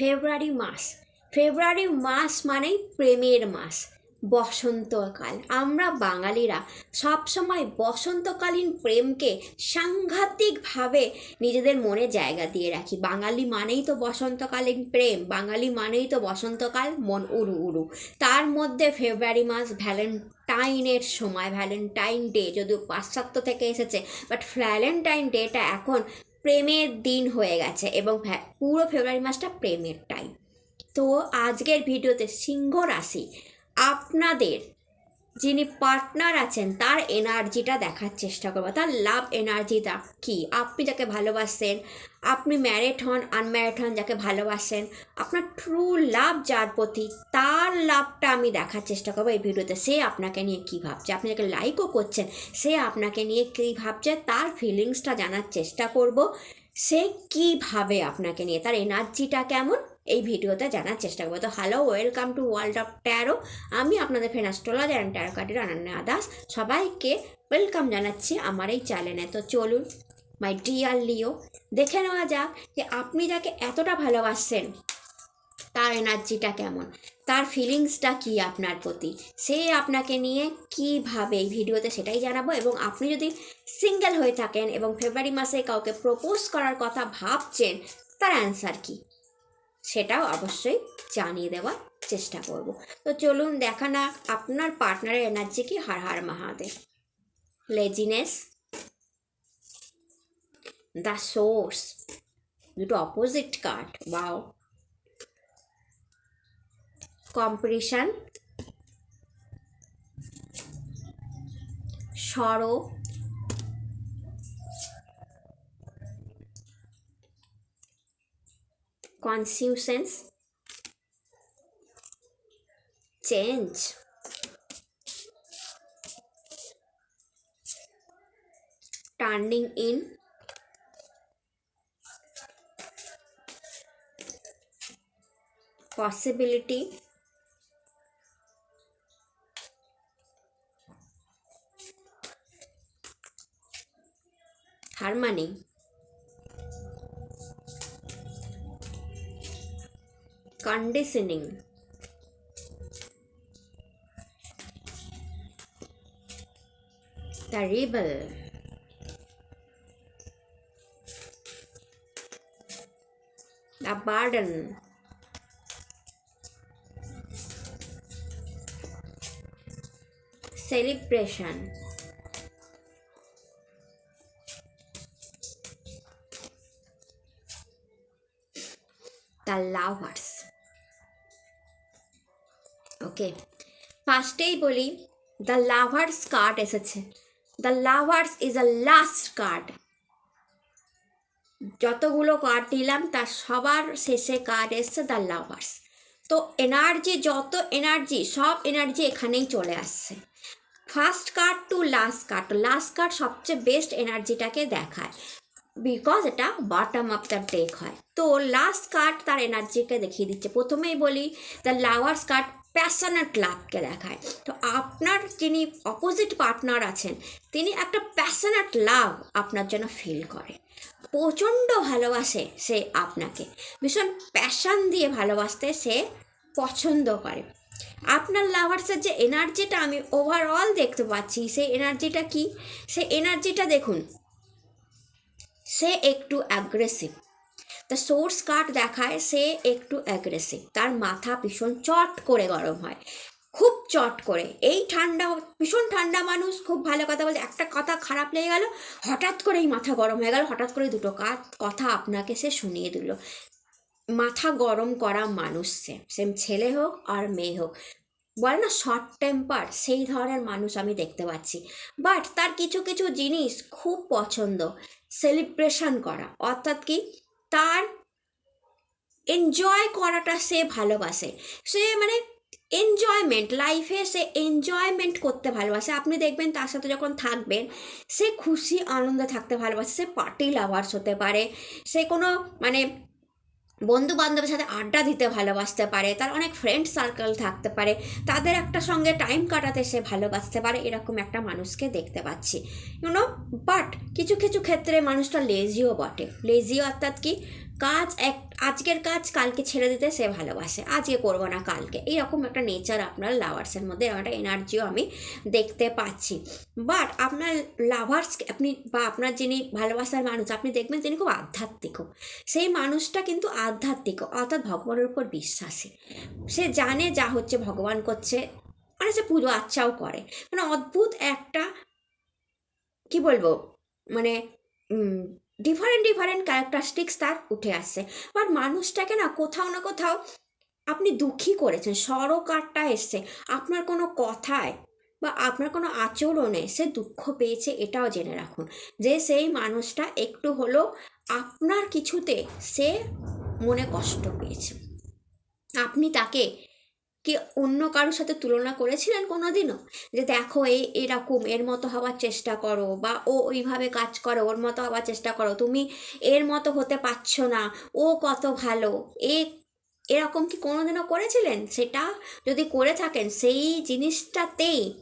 ফেব্রুয়ারি মাস। ফেব্রুয়ারি মাস মানেই প্রেমের মাস, বসন্তকাল। আমরা বাঙালিরা সবসময় বসন্তকালীন প্রেমকে সাংঘাতিকভাবে নিজেদের মনে জায়গা দিয়ে রাখি। বাঙালি মানেই তো বসন্তকালীন প্রেম, বাঙালি মানেই তো বসন্তকাল মন উড়ু উড়ু। তার মধ্যে ফেব্রুয়ারি মাস ভ্যালেন্টাইনের সময়, ভ্যালেন্টাইন ডে, যদিও পাশ্চাত্য থেকে এসেছে, বাট ভ্যালেন্টাইন ডেটা এখন প্রেমের দিন হয়ে গেছে এবং পুরো ফেব্রুয়ারি মাসটা প্রেমের টাইম তো আজকের ভিডিওতে সিংহ রাশি, আপনাদের যিনি পার্টনার আছেন, তার এনার্জিটা দেখার চেষ্টা করব। তার লাভ এনার্জিটা কি? আপনি যাকে ভালোবাসেন, আপনি ম্যারেড হন আনম্যারেড হন, যাকে ভালোবাসেন, আপনার ট্রু লাভ যার প্রতি, তার লাভটা আমি দেখার চেষ্টা করব এই ভিডিওতে সে আপনাকে নিয়ে কী ভাবছে? আপনি যাকে লাইকও করছেন, সে আপনাকে নিয়ে কী ভাবছে? তার ফিলিংসটা জানার চেষ্টা করব। সে কী ভাবে আপনাকে নিয়ে, তার এনার্জিটা কেমন? এই ভিডিওতে জানার চেষ্টা করব। তো hello welcome to world of tarot আমি আপনাদের ফ্রেন্ড অ্যাস্ট্রোলজার অ্যান্ড ট্যারো কার্ডের অনন্যা দাস। সবাইকে ওয়েলকাম জানাচ্ছি আমার এই চ্যানেলে তো চলুন মাই ডিয়ার লিও দেখে নেওয়া যাক যে আপনি যাকে এতটা ভালোবাসছেন, তার এনার্জিটা কেমন? তার ফিলিংসটা কি আপনার প্রতি? সে আপনাকে নিয়ে কীভাবে এই ভিডিওতে সেটাই জানাব এবং আপনি যদি সিঙ্গেল হয়ে থাকেন এবং ফেব্রুয়ারি মাসে কাউকে প্রপোজ করার কথা ভাবছেন, তার অ্যান্সার কি? সেটাও অবশ্যই জানিয়ে দেওয়ার চেষ্টা করব। তো চলুন দেখা না, আপনার পার্টনারের এনার্জি কি? Har Har Mahadev. Laziness the source দুটো opposite card wow competition sorrow conscience change. Turning in. Possibility. Harmony conditioning. Terrible. the burden. Celebration. The lovers okay. ফার্স্টেই বলি দ্য লাভার্স কার্ড এসেছে। The lovers is a last card যতগুলো card দিলাম তার সবার শেষে card এসছে দ্য লাভার্স তো এনার্জি যত এনার্জি সব এনার্জি এখানেই চলে আসছে। First card to last card last card সবচেয়ে বেস্ট এনার্জিটাকে দেখায়। বিকজ এটা বটম আপ দ্য ডেক হয়। তো লাস্ট কার্ড তার এনার্জিকে দেখিয়ে দিচ্ছে। প্রথমেই বলি দ্য লাভার্স কার্ড প্যাশনেট লাভকে দেখায়। তো আপনার যিনি অপোজিট পার্টনার আছেন, তিনি একটা প্যাশনেট লাভ আপনার জন্য ফিল করে। প্রচণ্ড ভালোবাসে সে আপনাকে। ভীষণ প্যাশন দিয়ে ভালোবাসতে সে পছন্দ করে। আপনার লাভার্সের যে এনার্জিটা আমি ওভারঅল দেখতে পাচ্ছি, সেই এনার্জিটা কি? সেই এনার্জিটা দেখুন। সে একটু অ্যাগ্রেসিভ দ্য সোর্স কার্ড দেখায় সে একটু অ্যাগ্রেসিভ তার মাথা ভীষণ চট করে গরম হয়। খুব চট করে। এই ঠান্ডা, ভীষণ ঠান্ডা মানুষ খুব ভালো কথা বলছে। একটা কথা খারাপ লেগে গেল, হঠাৎ করেই মাথা গরম হয়ে গেল। হঠাৎ করে দুটো কথা আপনাকে সে শুনিয়ে দিল। মাথা গরম করা মানুষ সে। সেম ছেলে হোক আর মেয়ে হোক। বলে না শর্ট টেম্পার সেই ধরনের মানুষ আমি দেখতে পাচ্ছি। বাট তার কিছু কিছু জিনিস খুব পছন্দ। সেলিব্রেশন করা। অর্থাৎ কি? তার এনজয় করাটা সে ভালোবাসে। সে মানে এনজয়মেন্ট লাইফে সে এনজয়মেন্ট করতে ভালোবাসে। আপনি দেখবেন তার সাথে যখন থাকবেন, সে খুশি, আনন্দে থাকতে ভালোবাসে। সে পার্টি লাভার্স হতে পারে। সে কোনো মানে বন্ধু বান্ধবের সাথে আড্ডা দিতে ভালোবাসতে পারে, তার অনেক ফ্রেন্ড সার্কেল থাকতে পারে, তাদের একটা সঙ্গে টাইম কাটাতে সে ভালোবাসতে পারে, এরকম একটা মানুষকে দেখতে পাচ্ছি। ইউনো বাট কিছু কিছু ক্ষেত্রে মানুষটা লেজিও বটে। লেজিও অর্থাৎ কি? কাজ, এক, আজকের কাজ কালকে ছেড়ে দিতে সে ভালোবাসে। আজকে করব না কালকে। এইরকম একটা নেচার আপনার লাভার্সের মধ্যে এরকম একটা এনার্জিও আমি দেখতে পাচ্ছি। বাট আপনার লাভার্স আপনি বা আপনার যিনি ভালোবাসার মানুষ, আপনি দেখবেন তিনি খুব আধ্যাত্মিকও সেই মানুষটা কিন্তু আধ্যাত্মিক, অর্থাৎ ভগবানের উপর বিশ্বাসী। সে জানে যা হচ্ছে, ভগবান করছে। মানে সে পুজো আচ্ছাও করে। মানে অদ্ভুত একটা, কি বলব? মানে ডিফারেন্ট ডিফারেন্ট ক্যারেক্টারিস্টিক্স তার উঠে আসছে বাট মানুষটাকে না কোথাও না কোথাও আপনি দুঃখী করেছেন, সরকারটা এসছে। আপনার কোনো কথায় বা আপনার কোনো আচরণে সে দুঃখ পেয়েছে, এটাও জেনে রাখুন। যে সেই মানুষটা একটু হলেও আপনার কিছুতে সে মনে কষ্ট পেয়েছে। আপনি তাকে কি অন্য কারোর সাথে তুলনা করেছিলেন কোনো দিনও যে দেখো এই এরকম, এর মতো হওয়ার চেষ্টা করো, বা ও ওইভাবে কাজ করো, ওর মতো হওয়ার চেষ্টা করো, তুমি এর মতো হতে পারছ না, ও কত ভালো, এ, এরকম কি কোনোদিনও করেছিলেন? সেটা যদি করে থাকেন, সেই জিনিসটাতেই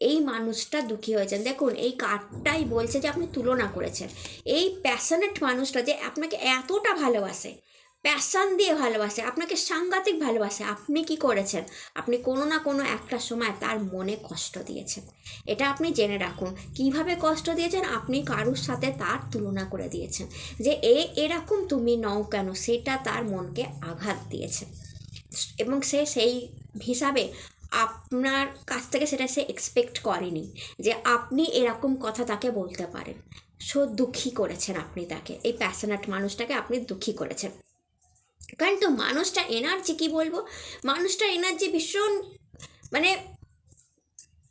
এই মানুষটা দুঃখী হয়েছেন। দেখুন, এই কার্ডটাই বলছে যে আপনি তুলনা করেছেন। এই প্যাশনেট মানুষটা যে আপনাকে এতটা ভালোবাসে প্যাশন দিয়ে ভালোবাসে, আপনাকে সাংঘাতিক ভালোবাসে, আপনি কি করেছেন? আপনি কোনো না কোনো একটা সময় তার মনে কষ্ট দিয়েছেন। এটা আপনি জেনে রাখুন। কীভাবে কষ্ট দিয়েছেন? আপনি কারুর সাথে তার তুলনা করে দিয়েছেন। যে এ এরকম তুমি নও কেন? সেটা তার মনকে আঘাত দিয়েছে। এবং সে সেই হিসাবে আপনার কাছ থেকে সেটা সে এক্সপেক্ট করেনি যে আপনি এরকম কথা তাকে বলতে পারেন। সো দুঃখী করেছেন আপনি তাকে। এই প্যাশনেট মানুষটাকে আপনি দুঃখী করেছেন। কারণ তো মানুষটা এনার্জি কি বলব? মানুষটার এনার্জি ভীষণ মানে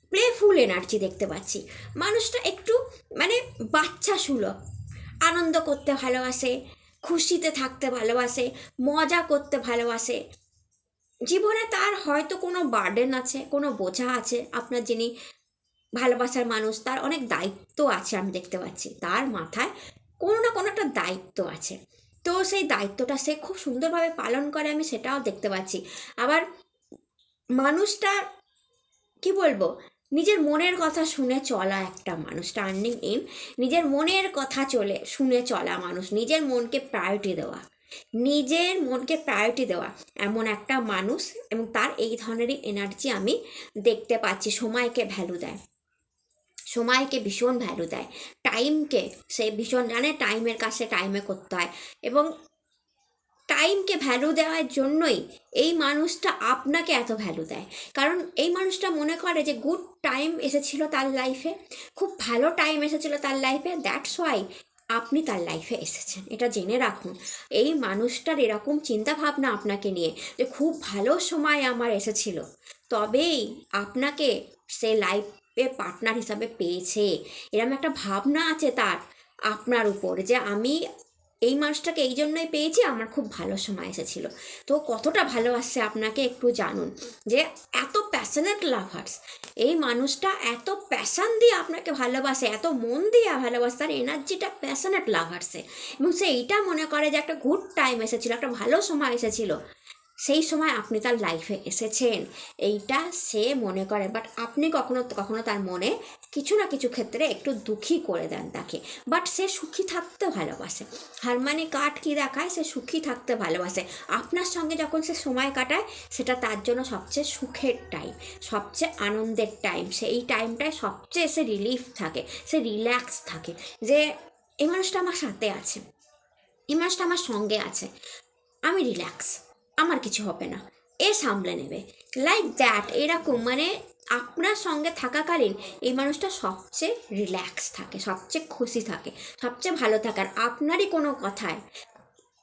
প্লেফুল এনার্জি দেখতে পাচ্ছি। মানুষটা একটু মানে বাচ্চা সুলভ আনন্দ করতে ভালোবাসে, খুশিতে থাকতে ভালোবাসে, মজা করতে ভালোবাসে। জীবনে তার হয়তো কোনো বার্ডেন আছে, কোনো বোঝা আছে। আপনার যিনি ভালোবাসার মানুষ, তার অনেক দায়িত্ব আছে আমি দেখতে পাচ্ছি। তার মাথায় কোনো না কোনো একটা দায়িত্ব আছে। তো সেই দায়িত্বটা সে খুব সুন্দরভাবে পালন করে, আমি সেটাও দেখতে পাচ্ছি। আবার মানুষটা, কি বলব, নিজের মনের কথা শুনে চলা একটা মানুষ টার্নিং ইন নিজের মনের কথা চলে, শুনে চলা মানুষ, নিজের মনকে প্রায়োরিটি দেওয়া, নিজের মনকে প্রায়োরিটি দেওয়া, এমন একটা মানুষ এবং তার এই ধরনেরই এনার্জি আমি দেখতে পাচ্ছি, সময়কে ভ্যালু দেয়। সময়কে ভীষণ ভ্যালু দেয়। টাইমকে সে ভীষণ জানে টাইমের কাছে টাইমে করতে হয়। এবং টাইমকে ভ্যালু দেওয়ার জন্যই এই মানুষটা আপনাকে এত ভ্যালু দেয়। কারণ এই মানুষটা মনে করে যে গুড টাইম এসেছিল তার লাইফে খুব ভালো টাইম এসেছিল তার লাইফে দ্যাটস ওয়াই আপনি তার লাইফে এসেছেন। এটা জেনে রাখুন। এই মানুষটার এরকম চিন্তা ভাবনা আপনাকে নিয়ে যে খুব ভালো সময় আমার এসেছিল, তবেই আপনাকে সে লাইফে পার্টনার হিসাবে পেয়েছে। এরকম একটা ভাবনা আছে তার, আপনার উপর যে আমি এই মানুষটাকে এই জন্যই পেয়েছি, আমার খুব ভালো সময় এসেছিল। তো কতটা ভালোবাসছে আপনাকে একটু জানুন, যে এত প্যাশনেট লাভার্স এই মানুষটা এত প্যাশন দিয়ে আপনাকে ভালোবাসে, এত মন দিয়ে ভালোবাসে, তার এনার্জিটা প্যাশনেট লাভার্সে এবং সে এইটা মনে করে যে একটা গুড টাইম এসেছিল, একটা ভালো সময় এসেছিল। সেই সময় আপনি তার লাইফে এসেছেন। এইটা সে মনে করে। বাট আপনি কখনো কখনো তার মনে কিছু না কিছু ক্ষেত্রে একটু দুঃখী করে দেন তাকে। বাট সে সুখী থাকতে ভালোবাসে। হারমানি কাঠ কী দেখায়? সে সুখী থাকতে ভালোবাসে। আপনার সঙ্গে যখন সে সময় কাটায়, সেটা তার জন্য সবচেয়ে সুখের টাইম সবচেয়ে আনন্দের টাইম সেই টাইমটায় সবচেয়ে সে রিলিফ থাকে, সে রিল্যাক্স থাকে যে, এই মানুষটা আমার সাথে আছে। এই মানুষটা আমার সঙ্গে আছে। আমি রিল্যাক্স আমার কিছু হবে না। এ সামলে নেবে। লাইক দ্যাট এরকম মানে আপনার সঙ্গে থাকাকালীন এই মানুষটা সবচেয়ে রিল্যাক্স থাকে, সবচেয়ে খুশি থাকে, সবচেয়ে ভালো থাকে। আর আপনারই কোনো কথায়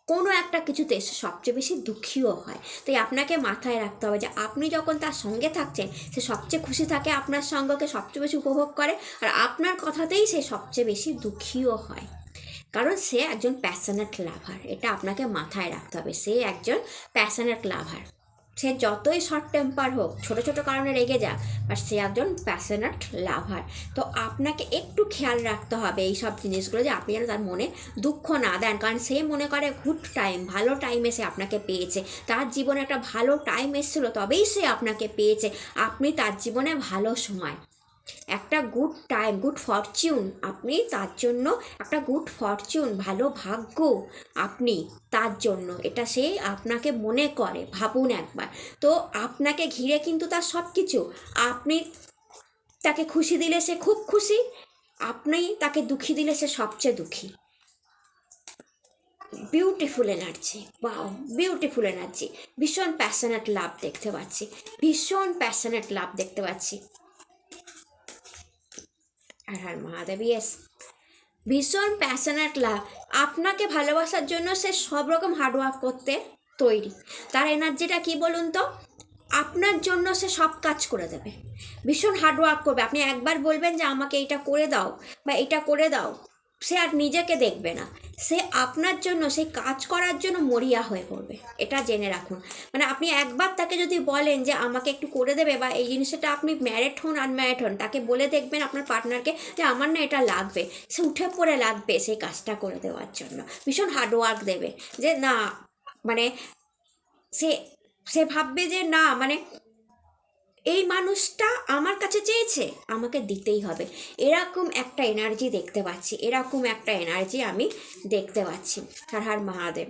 কোনো একটা কিছুতে সে সবচেয়ে বেশি দুঃখীও হয়। তাই আপনাকে মাথায় রাখতে হবে যে আপনি যখন তার সঙ্গে থাকছেন, সে সবচেয়ে খুশি থাকে, আপনার সঙ্গকে সবচেয়ে বেশি উপভোগ করে, আর আপনার কথাতেই সে সবচেয়ে বেশি দুঃখীও হয়। কারণ সে একজন প্যাশনেট লাভার এটা আপনাকে মাথায় রাখতে হবে। সে একজন প্যাশনেট লাভার সে যতই শর্ট টেম্পার হোক, ছোট ছোট কারণে রেগে যাক বাট সে একজন প্যাশনেট লাভার তো আপনাকে একটু খেয়াল রাখতে হবে এই সব জিনিসগুলো যে আপনি যেন তার মনে দুঃখ না দেন, কারণ সে মনে করে, গুড টাইম ভালো টাইমে সে আপনাকে পেয়েছে। তার জীবনে একটা ভালো টাইম এসেছিল, তবেই সে আপনাকে পেয়েছে। আপনি তার জীবনে ভালো সময় একটা গুড টাইম গুড ফরচুন আপনি তার জন্য একটা গুড ফরচুন ভালো ভাগ্য আপনি তার জন্য। এটা সে আপনাকে মনে করে, ভাবুন একবার। তো আপনাকে ঘিরে কিন্তু তার সব কিছু আপনি তাকে খুশি দিলে সে খুব খুশি, আপনি তাকে দুঃখী দিলে সে সবচেয়ে দুঃখী। Beautiful energy wow beautiful energy ভীষণ প্যাশনেট লাভ দেখতে পাচ্ছি, ভীষণ প্যাশনেট লাভ দেখতে পাচ্ছি। আর হার মহাদেব ইয়েস ভীষণ প্যাশনেট লাভ আপনাকে ভালোবাসার জন্য সে সব রকম হার্ডওয়ার্ক করতে তৈরি। তার এনার্জিটা কি বলুন তো? আপনার জন্য সে সব কাজ করে দেবে। ভীষণ হার্ডওয়ার্ক করবে। আপনি একবার বলবেন যে আমাকে এটা করে দাও বা এটা করে দাও। সে আর নিজেকে দেখবে না। সে আপনার জন্য সেই কাজ করার জন্য মরিয়া হয়ে পড়বে। এটা জেনে রাখুন। মানে আপনি একবার তাকে যদি বলেন যে আমাকে একটু করে দেবে বা এই জিনিসটা আপনি ম্যারেড হন আনম্যারেড হন, তাকে বলে দেখবেন আপনার পার্টনারকে যে আমার না এটা লাগবে। সে উঠে পড়ে লাগবে সেই কাজটা করে দেওয়ার জন্য। ভীষণ হার্ডওয়ার্ক দেবে যে না মানে সে সে ভাববে যে না মানে এই মানুষটা আমার কাছে চেয়েছে আমাকে দিতেই হবে। এরকম একটা এনার্জি দেখতে পাচ্ছি, এরকম একটা এনার্জি আমি দেখতে পাচ্ছি, হার হার মহাদেব।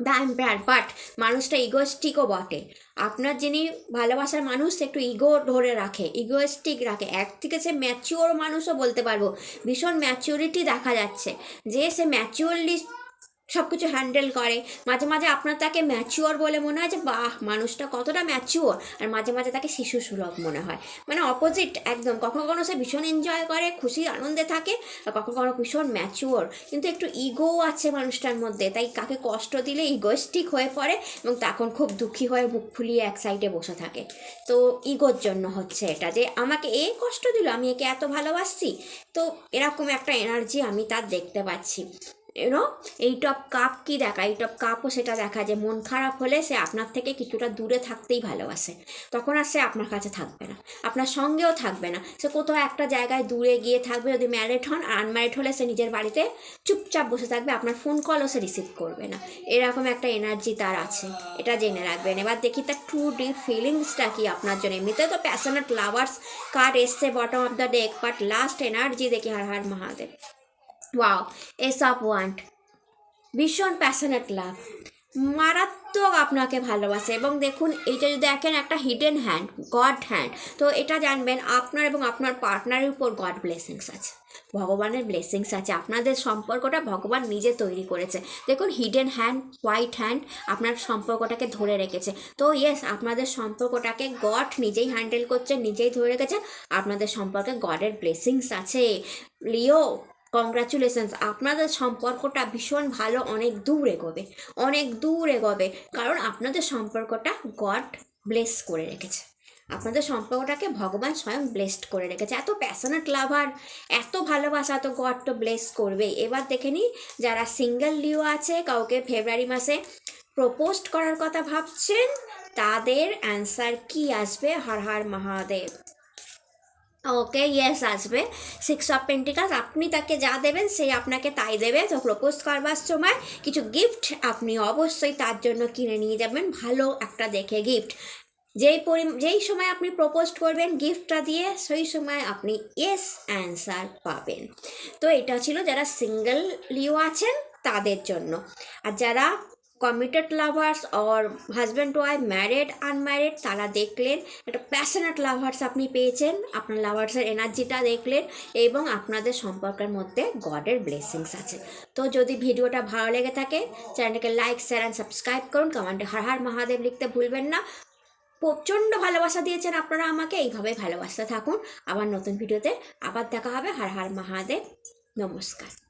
দাম ব্যাড বাট মানুষটা ইগোস্টিকও বটে। আপনার যিনি ভালোবাসার মানুষ, একটু ইগো ধরে রাখে ইগোস্টিক রাখে। এক থেকে সে ম্যাচিওর মানুষও বলতে পারব, ভীষণ ম্যাচিউরিটি দেখা যাচ্ছে। যে সে ম্যাচিওরলি সব কিছু হ্যান্ডেল করে। মাঝে মাঝে আপনার তাকে ম্যাচিওর বলে মনে হয় যে, বাহ, মানুষটা কতটা ম্যাচিওর আর মাঝে মাঝে তাকে শিশু সুলভ মনে হয়। মানে অপোজিট একদম। কখনো কখনো সে ভীষণ এনজয় করে, খুশি, আনন্দে থাকে, আর কখনো কখনো ভীষণ ম্যাচিওর কিন্তু একটু ইগো আছে মানুষটার মধ্যে, তাই কাকে কষ্ট দিলে ইগোস্টিক হয়ে পড়ে এবং তখন খুব দুঃখী হয়ে মুখ ফুলিয়ে এক সাইডে বসে থাকে। তো ইগোর জন্য হচ্ছে এটা যে, আমাকে এ কষ্ট দিল, আমি একে এত ভালোবাসছি। তো এরকম একটা এনার্জি আমি তার দেখতে পাচ্ছি। ইউনো এইট অফ কাপ কি দেখা এইট অফ কাপও সেটা দেখা যে মন খারাপ হলে সে আপনার থেকে কিছুটা দূরে থাকতেই ভালোবাসে। তখন আর সে আপনার কাছে থাকবে না। আপনার সঙ্গেও থাকবে না। সে কোথাও একটা জায়গায় দূরে গিয়ে থাকবে যদি ম্যারিড হন আর আনম্যারিড হলে সে নিজের বাড়িতে চুপচাপ বসে থাকবে, আপনার ফোন কলও সে রিসিভ করবে না। এরকম একটা এনার্জি তার আছে। এটা জেনে রাখবেন। এবার দেখি তার ট্রু ডিপ ফিলিংসটা কি আপনার জন্য। এমনিতে তো প্যাশনেট লাভার্স কার্ড এসছে bottom of the deck but last energy দেখি Har Har Mahadev. Wow ace of wands ভীষণ প্যাশনেট লাভ মারাত্মক আপনাকে ভালোবাসে এবং দেখুন, এইটা যদি দেখেন, একটা হিডেন হ্যান্ড গড হ্যান্ড তো এটা জানবেন, আপনার এবং আপনার পার্টনারের উপর গড ব্লেসিংস আছে। ভগবানের ব্লেসিংস আছে। আপনাদের সম্পর্কটা ভগবান নিজে তৈরি করেছে। দেখুন হিডেন হ্যান্ড হোয়াইট হ্যান্ড আপনার সম্পর্কটাকে ধরে রেখেছে। তো ইয়েস আপনাদের সম্পর্কটাকে গড নিজেই হ্যান্ডেল করছে, নিজেই ধরে রেখেছে। আপনাদের সম্পর্কে গডের ব্লেসিংস আছে। লিও কংগ্রাচুলেশনস আপনাদের সম্পর্কটা ভীষণ ভালো, অনেক দূর এগোবে, অনেক দূর এগোবে, কারণ আপনাদের সম্পর্কটা গড ব্লেস করে রেখেছে। আপনাদের সম্পর্কটাকে ভগবান স্বয়ং ব্লেসড করে রেখেছে। এত প্যাশনেট লাভার এত ভালোবাসা তো গড তো ব্লেস করবে এবার দেখে নিই, যারা সিঙ্গেল লিও আছে, কাউকে ফেব্রুয়ারি মাসে প্রপোজড করার কথা ভাবছেন, তাদের অ্যান্সার কি আসবে? হর হর মহাদেব। ওকে ইয়েস আসবে। সিক্স অফ পেন্টিকাস আপনি তাকে যা দেবেন, সে আপনাকে তাই দেবে। তো প্রপোজ করবার সময় কিছু গিফট আপনি অবশ্যই তার জন্য কিনে নিয়ে যাবেন। ভালো একটা দেখে গিফট যেই পরি, যেই সময় আপনি প্রপোজ করবেন গিফটটা দিয়ে, সেই সময় আপনি ইয়েস অ্যান্সার পাবেন। তো এটা ছিল যারা সিঙ্গেল লিও আছেন তাদের জন্য। আর যারা committed lovers or husband wife married unmarried তারা দেখলেন একটা প্যাশনেট লাভার্স আপনি পেয়েছেন। আপনার লাভার্সের এনার্জিটা দেখলেন এবং আপনাদের সম্পর্কের মধ্যে গডের ব্লেসিংস আছে। তো যদি ভিডিওটা ভালো লেগে থাকে চ্যানেলটাকে লাইক শেয়ার অ্যান্ড সাবস্ক্রাইব করুন। কমেন্টে হর হর মহাদেব লিখতে ভুলবেন না। প্রচণ্ড ভালোবাসা দিয়েছেন আপনারা আমাকে। এইভাবে ভালোবাসতে থাকুন। আবার নতুন ভিডিওতে আবার দেখা হবে। হর হর মহাদেব। নমস্কার।